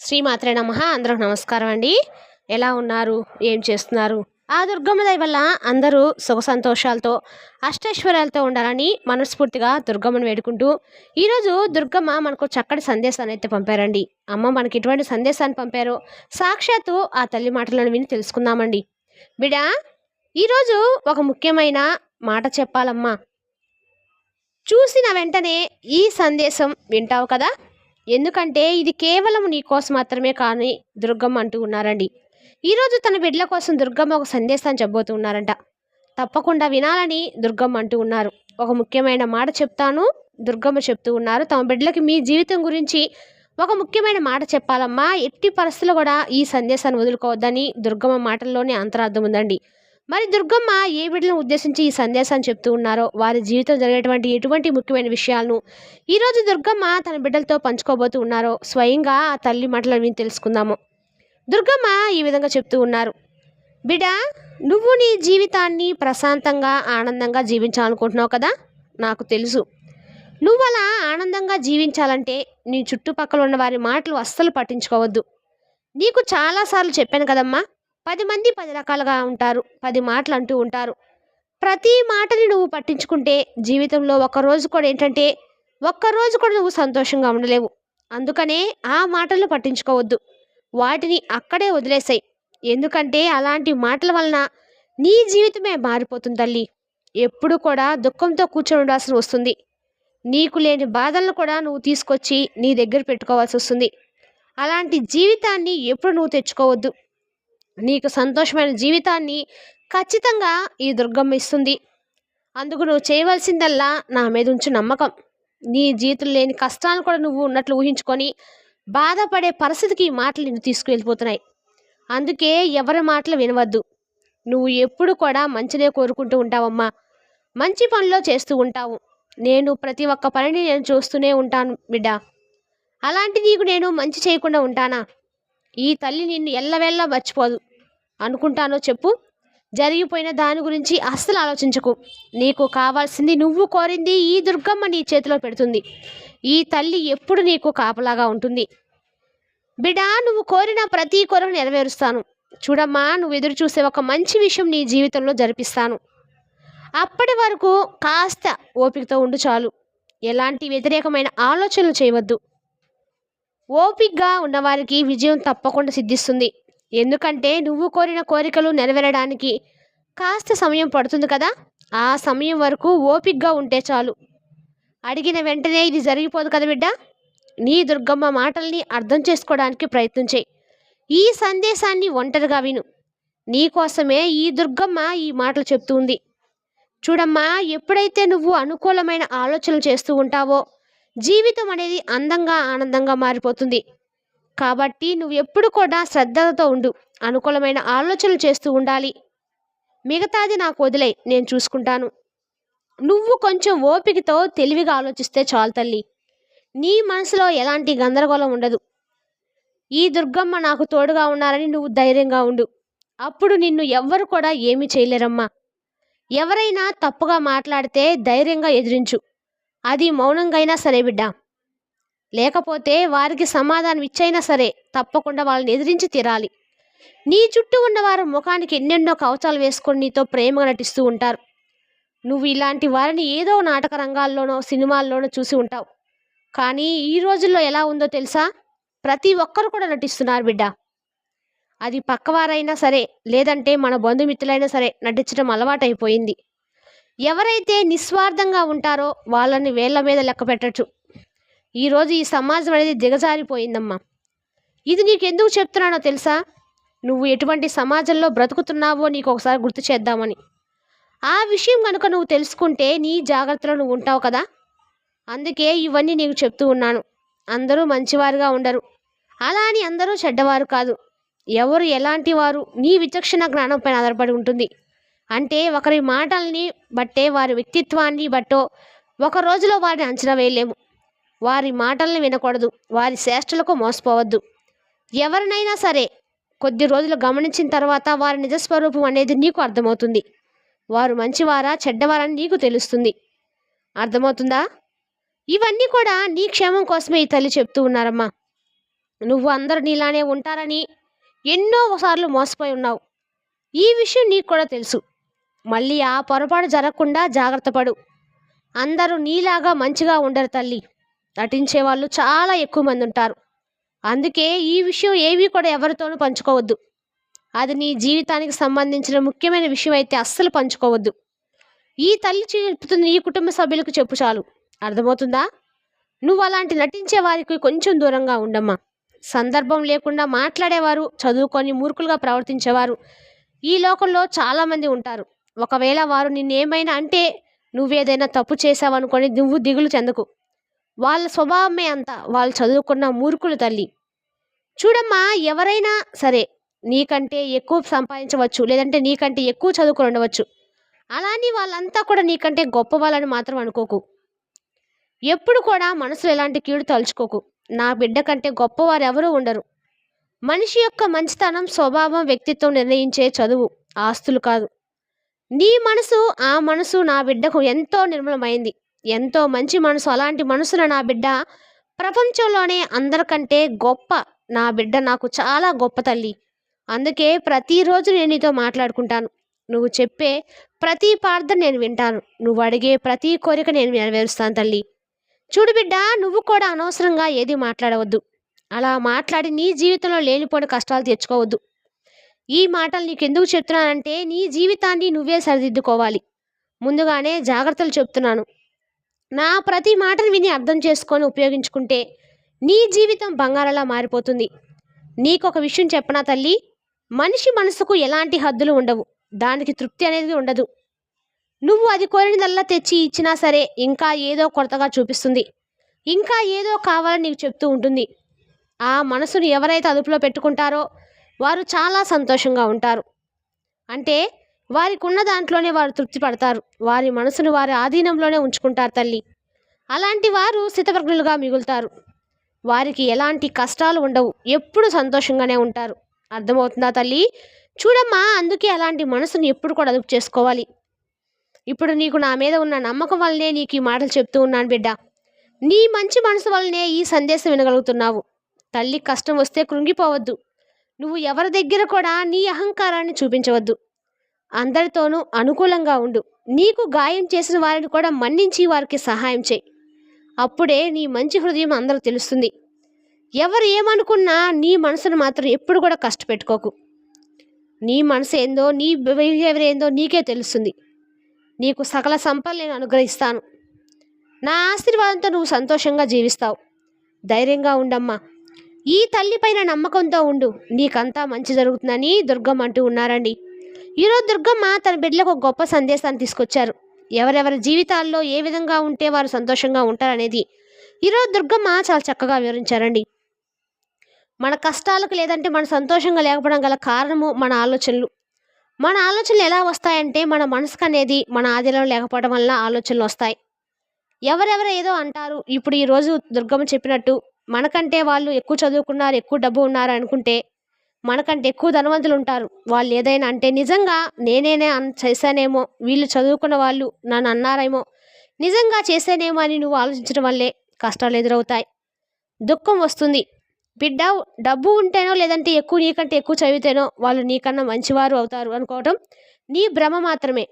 శ్రీమాత్రే నమ. అందరూ నమస్కారం అండి. ఎలా ఉన్నారు? ఏం చేస్తున్నారు? ఆ దుర్గమ్మ దయ వల్ల అందరూ సుఖ సంతోషాలతో అష్టైశ్వర్యాలతో ఉండాలని మనస్ఫూర్తిగా దుర్గమ్మను వేడుకుంటూ ఈరోజు దుర్గమ్మ మనకు చక్కటి సందేశాన్ని అయితే పంపారండి. అమ్మ మనకి ఎటువంటి సందేశాన్ని పంపారో. సాక్షాత్తు ఆ తల్లి మాటలను విని తెలుసుకుందామండి. బిడా ఈరోజు ఒక ముఖ్యమైన మాట చెప్పాలమ్మా. చూసిన వెంటనే ఈ సందేశం వింటావు కదా? ఎందుకంటే ఇది కేవలం నీ కోసం మాత్రమే కానీ దుర్గమ్మ అంటూ ఉన్నారండి. ఈరోజు తన బిడ్డల కోసం దుర్గమ్మ ఒక సందేశాన్ని చెప్పబోతూ ఉన్నారంట. తప్పకుండా వినాలని దుర్గమ్మ అంటూ ఉన్నారు. ఒక ముఖ్యమైన మాట చెప్తాను దుర్గమ్మ చెప్తూ ఉన్నారు. తమ బిడ్డలకి మీ జీవితం గురించి ఒక ముఖ్యమైన మాట చెప్పాలమ్మా. ఎట్టి పరిస్థితులు కూడా ఈ సందేశాన్ని వదులుకోవద్దని దుర్గమ్మ మాటల్లోనే అంతరార్థం ఉందండి. మరి దుర్గమ్మ ఏ బిడ్డలను ఉద్దేశించి ఈ సందేశాన్ని చెప్తూ ఉన్నారో వారి జీవితం జరిగేటువంటి ఎటువంటి ముఖ్యమైన విషయాలను ఈరోజు దుర్గమ్మ తన బిడ్డలతో పంచుకోబోతూ ఉన్నారో స్వయంగా ఆ తల్లి మాటలు విని తెలుసుకుందాము. దుర్గమ్మ ఈ విధంగా చెప్తూ ఉన్నారు. బిడ్డ నువ్వు నీ జీవితాన్ని ప్రశాంతంగా ఆనందంగా జీవించాలనుకుంటున్నావు కదా? నాకు తెలుసు. నువ్వు అలా ఆనందంగా జీవించాలంటే నీ చుట్టుపక్కల ఉన్న వారి మాటలు అస్సలు పట్టించుకోవద్దు. నీకు చాలాసార్లు చెప్పాను కదమ్మా పది మంది పది రకాలుగా ఉంటారు. పది మాటలు అంటూ ఉంటారు. ప్రతి మాటని నువ్వు పట్టించుకుంటే జీవితంలో ఒక్కరోజు కూడా ఏంటంటే ఒక్కరోజు కూడా నువ్వు సంతోషంగా ఉండలేవు. అందుకనే ఆ మాటలు పట్టించుకోవద్దు. వాటిని అక్కడే వదిలేసాయి. ఎందుకంటే అలాంటి మాటల వలన నీ జీవితమే మారిపోతుంది తల్లి. ఎప్పుడు కూడా దుఃఖంతో కూర్చొని ఉండాల్సి వస్తుంది. నీకు లేని బాధలను కూడా నువ్వు తీసుకొచ్చి నీ దగ్గర పెట్టుకోవాల్సి వస్తుంది. అలాంటి జీవితాన్ని ఎప్పుడు నువ్వు తెచ్చుకోవద్దు. నీకు సంతోషమైన జీవితాన్ని ఖచ్చితంగా ఈ దుర్గమ్మ ఇస్తుంది. అందుకు నువ్వు చేయవలసిందల్లా నా మీద ఉంచు నమ్మకం. నీ జీవితంలో లేని కష్టాలు కూడా నువ్వు ఉన్నట్లు ఊహించుకొని బాధపడే పరిస్థితికి ఈ మాటలు నిన్ను తీసుకువెళ్ళిపోతున్నాయి. అందుకే ఎవరి మాటలు వినవద్దు. నువ్వు ఎప్పుడు కూడా మంచినే కోరుకుంటూ ఉంటావమ్మా. మంచి పనిలో చేస్తూ ఉంటావు. నేను ప్రతి ఒక్క పనిని నేను చూస్తూనే ఉంటాను బిడ్డ. అలాంటి నీకు నేను మంచి చేయకుండా ఉంటానా? ఈ తల్లి నిన్ను ఎల్లవెల్లా మర్చిపోదు. అనుకుంటానో చెప్పు. జరిగిపోయిన దాని గురించి అస్సలు ఆలోచించకు. నీకు కావాల్సింది నువ్వు కోరింది ఈ దుర్గమ్మ నీ చేతిలో పెడుతుంది. ఈ తల్లి ఎప్పుడు నీకు కాపలాగా ఉంటుంది. బిడా నువ్వు కోరిన ప్రతి కోరిక నెరవేరుస్తాను. చూడమ్మా నువ్వు ఎదురు చూసే ఒక మంచి విషయం నీ జీవితంలో జరిపిస్తాను. అప్పటి వరకు కాస్త ఓపికతో ఉండు చాలు. ఎలాంటి వ్యతిరేకమైన ఆలోచనలు చేయవద్దు. ఓపికగా ఉన్నవారికి విజయం తప్పకుండా సిద్ధిస్తుంది. ఎందుకంటే నువ్వు కోరిన కోరికలు నెరవేరడానికి కాస్త సమయం పడుతుంది కదా? ఆ సమయం వరకు ఓపిక్గా ఉంటే చాలు. అడిగిన వెంటనే ఇది జరిగిపోదు కదా బిడ్డ? నీ దుర్గమ్మ మాటల్ని అర్థం చేసుకోవడానికి ప్రయత్నించే ఈ సందేశాన్ని ఒంటరిగా విను. నీకోసమే ఈ దుర్గమ్మ ఈ మాటలు చెప్తుంది చూడమ్మా ఎప్పుడైతే నువ్వు అనుకూలమైన ఆలోచనలు చేస్తూ ఉంటావో జీవితం అనేది అందంగా ఆనందంగా మారిపోతుంది. కాబట్టి నువ్వు ఎప్పుడు కూడా శ్రద్ధలతో ఉండు. అనుకూలమైన ఆలోచనలు చేస్తూ ఉండాలి. మిగతాది నాకు వదిలే నేను చూసుకుంటాను. నువ్వు కొంచెం ఓపికతో తెలివిగా ఆలోచిస్తే చాలు తల్లి. నీ మనసులో ఎలాంటి గందరగోళం ఉండదు. ఈ దుర్గమ్మ నాకు తోడుగా ఉన్నారని నువ్వు ధైర్యంగా ఉండు. అప్పుడు నిన్ను ఎవ్వరు కూడా ఏమీ చేయలేరమ్మా. ఎవరైనా తప్పుగా మాట్లాడితే ధైర్యంగా ఎదిరించు. అది మౌనంగా అయినా సరే బిడ్డ. లేకపోతే వారికి సమాధానం ఇచ్చైనా సరే తప్పకుండా వాళ్ళని ఎదిరించి తీరాలి. నీ చుట్టూ ఉన్నవారు ముఖానికి ఎన్నెన్నో కవచాలు వేసుకొని నీతో ప్రేమగా నటిస్తూ ఉంటారు. నువ్వు ఇలాంటి వారిని ఏదో నాటక రంగాల్లోనో సినిమాల్లోనో చూసి ఉంటావు. కానీ ఈ రోజుల్లో ఎలా ఉందో తెలుసా? ప్రతి ఒక్కరు కూడా నటిస్తున్నారు బిడ్డ. అది పక్కవారైనా సరే లేదంటే మన బంధుమిత్రులైనా సరే నటించడం అలవాటైపోయింది. ఎవరైతే నిస్వార్థంగా ఉంటారో వాళ్ళని వేళ్ళ మీద లెక్క పెట్టచ్చు. ఈరోజు ఈ సమాజం అనేది దిగజారిపోయిందమ్మా. ఇది నీకు ఎందుకు చెప్తున్నానో తెలుసా? నువ్వు ఎటువంటి సమాజంలో బ్రతుకుతున్నావో నీకు ఒకసారి గుర్తు చేద్దామని. ఆ విషయం కనుక నువ్వు తెలుసుకుంటే నీ జాగ్రత్తలో నువ్వు ఉంటావు కదా? అందుకే ఇవన్నీ నీకు చెప్తూ ఉన్నాను. అందరూ మంచివారుగా ఉండరు. అలా అని అందరూ చెడ్డవారు కాదు. ఎవరు ఎలాంటి వారు? నీ విచక్షణ జ్ఞానం పైన ఆధారపడి ఉంటుంది. అంటే ఒకరి మాటల్ని బట్టే వారి వ్యక్తిత్వాన్ని బట్టో ఒక రోజులో వారిని అంచనా వేయలేము. వారి మాటల్ని వినకూడదు వారి శ్రేష్టలకు మోసపోవద్దు. ఎవరినైనా సరే కొద్ది రోజులు గమనించిన తర్వాత వారి నిజస్వరూపం అనేది నీకు అర్థమవుతుంది. వారు మంచివారా చెడ్డవారని నీకు తెలుస్తుంది. అర్థమవుతుందా? ఇవన్నీ కూడా నీ క్షేమం కోసమే ఈ తల్లి చెప్తూ ఉన్నారమ్మా. నువ్వు అందరు నీలానే ఉంటారని ఎన్నో సార్లు మోసపోయి ఉన్నావు. ఈ విషయం నీకు కూడా తెలుసు. మళ్ళీ ఆ పొరపాటు జరగకుండా జాగ్రత్త పడు. అందరూ నీలాగా మంచిగా ఉండరు తల్లి. నటించే వాళ్ళు చాలా ఎక్కువ మంది ఉంటారు. అందుకే ఈ విషయం ఏవి కూడా ఎవరితోనూ పంచుకోవద్దు. అది నీ జీవితానికి సంబంధించిన ముఖ్యమైన విషయం అయితే అస్సలు పంచుకోవద్దు. ఈ తల్లి చెప్తుంది ఈ కుటుంబ సభ్యులకు చెప్పు చాలు. అర్థమవుతుందా? నువ్వు అలాంటి నటించే వారికి కొంచెం దూరంగా ఉండమ్మా. సందర్భం లేకుండా మాట్లాడేవారు చదువుకొని మూర్ఖులుగా ప్రవర్తించేవారు ఈ లోకంలో చాలామంది ఉంటారు. ఒకవేళ వారు నిన్నేమైనా అంటే నువ్వేదైనా తప్పు చేసావనుకొని నువ్వు దిగులు చెందకు. వాళ్ళ స్వభావమే అంత. వాళ్ళు చదువుకున్న మూర్ఖులు తల్లి. చూడమ్మా ఎవరైనా సరే నీకంటే ఎక్కువ సంపాదించవచ్చు లేదంటే నీకంటే ఎక్కువ చదువుకుని ఉండవచ్చు. అలాని వాళ్ళంతా కూడా నీకంటే గొప్ప వాళ్ళని మాత్రం అనుకోకు. ఎప్పుడు కూడా మనసులో ఎలాంటి కీడు తలుచుకోకు. నా బిడ్డ కంటే గొప్పవారు ఎవరూ ఉండరు. మనిషి యొక్క మంచితనం స్వభావం వ్యక్తిత్వం నిర్ణయించే చదువు ఆస్తులు కాదు. నీ మనసు ఆ మనసు నా బిడ్డకు ఎంతో నిర్మలమైంది. ఎంతో మంచి మనసు. అలాంటి మనసున నా బిడ్డ ప్రపంచంలోనే అందరికంటే గొప్ప నా బిడ్డ నాకు చాలా గొప్ప తల్లి. అందుకే ప్రతిరోజు నేను నీతో మాట్లాడుకుంటాను. నువ్వు చెప్పే ప్రతి ప్రార్థన నేను వింటాను. నువ్వు అడిగే ప్రతి కోరిక నేను నెరవేరుస్తాను తల్లి. చూడు బిడ్డ నువ్వు కూడా అనవసరంగా ఏది మాట్లాడవద్దు. అలా మాట్లాడి నీ జీవితంలో లేనిపోని కష్టాలు తెచ్చుకోవద్దు. ఈ మాటలు నీకు ఎందుకు చెప్తున్నానంటే నీ జీవితాన్ని నువ్వే సరిదిద్దుకోవాలి. ముందుగానే జాగ్రత్తలు చెప్తున్నాను. నా ప్రతి మాటను విని అర్థం చేసుకొని ఉపయోగించుకుంటే నీ జీవితం బంగారలా మారిపోతుంది. నీకు ఒక విషయం చెప్పనా తల్లి? మనిషి మనసుకు ఎలాంటి హద్దులు ఉండవు. దానికి తృప్తి అనేది ఉండదు. నువ్వు అది కోరినదల్లా తెచ్చి ఇచ్చినా సరే ఇంకా ఏదో కొరతగా చూపిస్తుంది. ఇంకా ఏదో కావాలని నీకు చెప్తూ ఉంటుంది. ఆ మనసును ఎవరైతే అదుపులో పెట్టుకుంటారో వారు చాలా సంతోషంగా ఉంటారు. అంటే వారికి ఉన్న దాంట్లోనే వారు తృప్తి పడతారు. వారి మనసును వారి ఆధీనంలోనే ఉంచుకుంటారు తల్లి. అలాంటి వారు స్థితప్రజ్ఞులుగా మిగులుతారు. వారికి ఎలాంటి కష్టాలు ఉండవు. ఎప్పుడు సంతోషంగానే ఉంటారు. అర్థమవుతుందా తల్లి? చూడమ్మా అందుకే అలాంటి మనసును ఎప్పుడు కూడా అదుపు చేసుకోవాలి. ఇప్పుడు నీకు నా మీద ఉన్న నమ్మకం వల్లనే నీకు ఈ మాటలు చెప్తూ ఉన్నాను బిడ్డ. నీ మంచి మనసు వల్లనే ఈ సందేశం వినగలుగుతున్నావు. తల్లి కష్టం వస్తే కృంగిపోవద్దు. నువ్వు ఎవరి దగ్గర కూడా నీ అహంకారాన్ని చూపించవద్దు. అందరితోనూ అనుకూలంగా ఉండు. నీకు గాయం చేసిన వారిని కూడా మన్నించి వారికి సహాయం చేయి. అప్పుడే నీ మంచి హృదయం అందరూ తెలుస్తుంది. ఎవరు ఏమనుకున్నా నీ మనసును మాత్రం ఎప్పుడు కూడా కష్టపెట్టుకోకు. నీ మనసు ఏందో నీ బిహేవియర్ ఏందో నీకే తెలుస్తుంది. నీకు సకల సంపద నేను అనుగ్రహిస్తాను. నా ఆశీర్వాదంతో నువ్వు సంతోషంగా జీవిస్తావు. ధైర్యంగా ఉండమ్మా. ఈ తల్లిపైన నమ్మకంతో ఉండు. నీకంతా మంచి జరుగుతుందని దుర్గమ్మ అంటూ ఉన్నారండి. ఈరోజు దుర్గమ్మ తన బిడ్డలకు ఒక గొప్ప సందేశాన్ని తీసుకొచ్చారు. ఎవరెవరి జీవితాల్లో ఏ విధంగా ఉంటే వారు సంతోషంగా ఉంటారనేది ఈరోజు దుర్గమ్మ చాలా చక్కగా వివరించారండి. మన కష్టాలకు లేదంటే మన సంతోషంగా లేకపోవడం గల కారణము మన ఆలోచనలు. మన ఆలోచనలు ఎలా వస్తాయంటే మన మనసుకు అనేది మన ఆదిలో లేకపోవడం వల్ల ఆలోచనలు వస్తాయి. ఎవరెవరు ఏదో అంటారు. ఇప్పుడు ఈరోజు దుర్గమ్మ చెప్పినట్టు మనకంటే వాళ్ళు ఎక్కువ చదువుకున్నారు ఎక్కువ డబ్బు ఉన్నారు అనుకుంటే మనకంటే ఎక్కువ ధనవంతులు ఉంటారు వాళ్ళు ఏదైనా అంటే నిజంగా నేనేనే అన్ చేశానేమో వీళ్ళు చదువుకున్న వాళ్ళు నన్ను అన్నారేమో నిజంగా చేశానేమో అని నువ్వు ఆలోచించడం వల్లే కష్టాలు ఎదురవుతాయి. దుఃఖం వస్తుంది. బిడ్డ డబ్బు ఉంటేనో లేదంటే ఎక్కువ నీకంటే ఎక్కువ చదివితేనో వాళ్ళు నీకన్నా మంచివారు అవుతారు అనుకోవటం నీ భ్రమ మాత్రమే.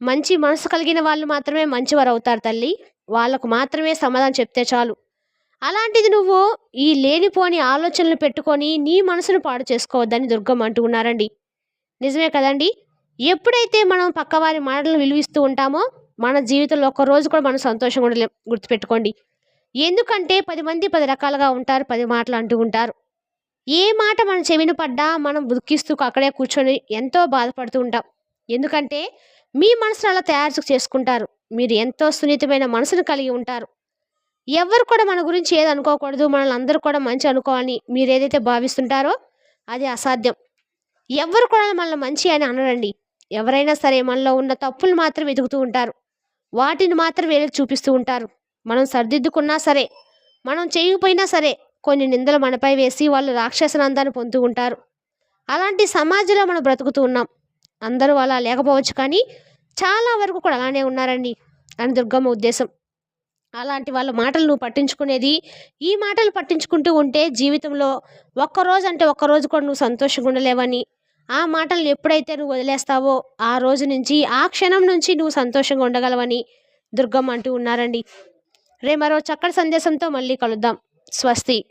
మంచి మనసు కలిగిన వాళ్ళు మాత్రమే మంచివారు అవుతారు తల్లి. వాళ్ళకు మాత్రమే సమాధానం చెప్తే చాలు. అలాంటిది నువ్వు ఈ లేనిపోని ఆలోచనలు పెట్టుకొని నీ మనసును పాడు చేసుకోవద్దని దుర్గమ్మ అంటూ ఉన్నారండి నిజమే కదండి? ఎప్పుడైతే మనం పక్కవారి మాటలు విలువిస్తూ ఉంటామో మన జీవితంలో ఒక రోజు కూడా మనం సంతోషంగా ఉండలేం. గుర్తుపెట్టుకోండి. ఎందుకంటే పది మంది పది రకాలుగా ఉంటారు పది మాటలు అంటూ ఉంటారు. ఏ మాట మన చెవిన పడ్డా మనం దుఃఖిస్తూ అక్కడే కూర్చొని ఎంతో బాధపడుతూ ఉంటాం. ఎందుకంటే మీ మనసును అలా తయారు చేసుకుంటారు. మీరు ఎంతో సున్నితమైన మనసును కలిగి ఉంటారు. ఎవరు కూడా మన గురించి ఏది అనుకోకూడదు. మనల్ని అందరూ కూడా మంచి అనుకోవాలని మీరు ఏదైతే భావిస్తుంటారో అది అసాధ్యం. ఎవరు కూడా మనల్ని మంచి అని అనరండి. ఎవరైనా సరే మనలో ఉన్న తప్పులు మాత్రం వెతుకుతూ ఉంటారు. వాటిని మాత్రం వేలకు చూపిస్తూ ఉంటారు. మనం సర్దిద్దుకున్నా సరే మనం చేయకపోయినా సరే కొన్ని నిందలు మనపై వేసి వాళ్ళు రాక్షసనందాన్ని పొందుతూ ఉంటారు. అలాంటి సమాజంలో మనం బ్రతుకుతూ ఉన్నాం. అందరూ అలా లేకపోవచ్చు కానీ చాలా వరకు కూడా అలానే ఉన్నారండి. అని దుర్గమ్మ ఉద్దేశం. అలాంటి వాళ్ళ మాటలు నువ్వు పట్టించుకునేది? ఈ మాటలు పట్టించుకుంటూ ఉంటే జీవితంలో ఒక్కరోజు అంటే ఒక్కరోజు కూడా నువ్వు సంతోషంగా ఉండలేవని. ఆ మాటలు ఎప్పుడైతే నువ్వు వదిలేస్తావో ఆ రోజు నుంచి ఆ క్షణం నుంచి నువ్వు సంతోషంగా ఉండగలవని దుర్గమ్మ అంటూ ఉన్నారండి. రే మరో చక్కటి సందేశంతో మళ్ళీ కలుద్దాం. స్వస్తి.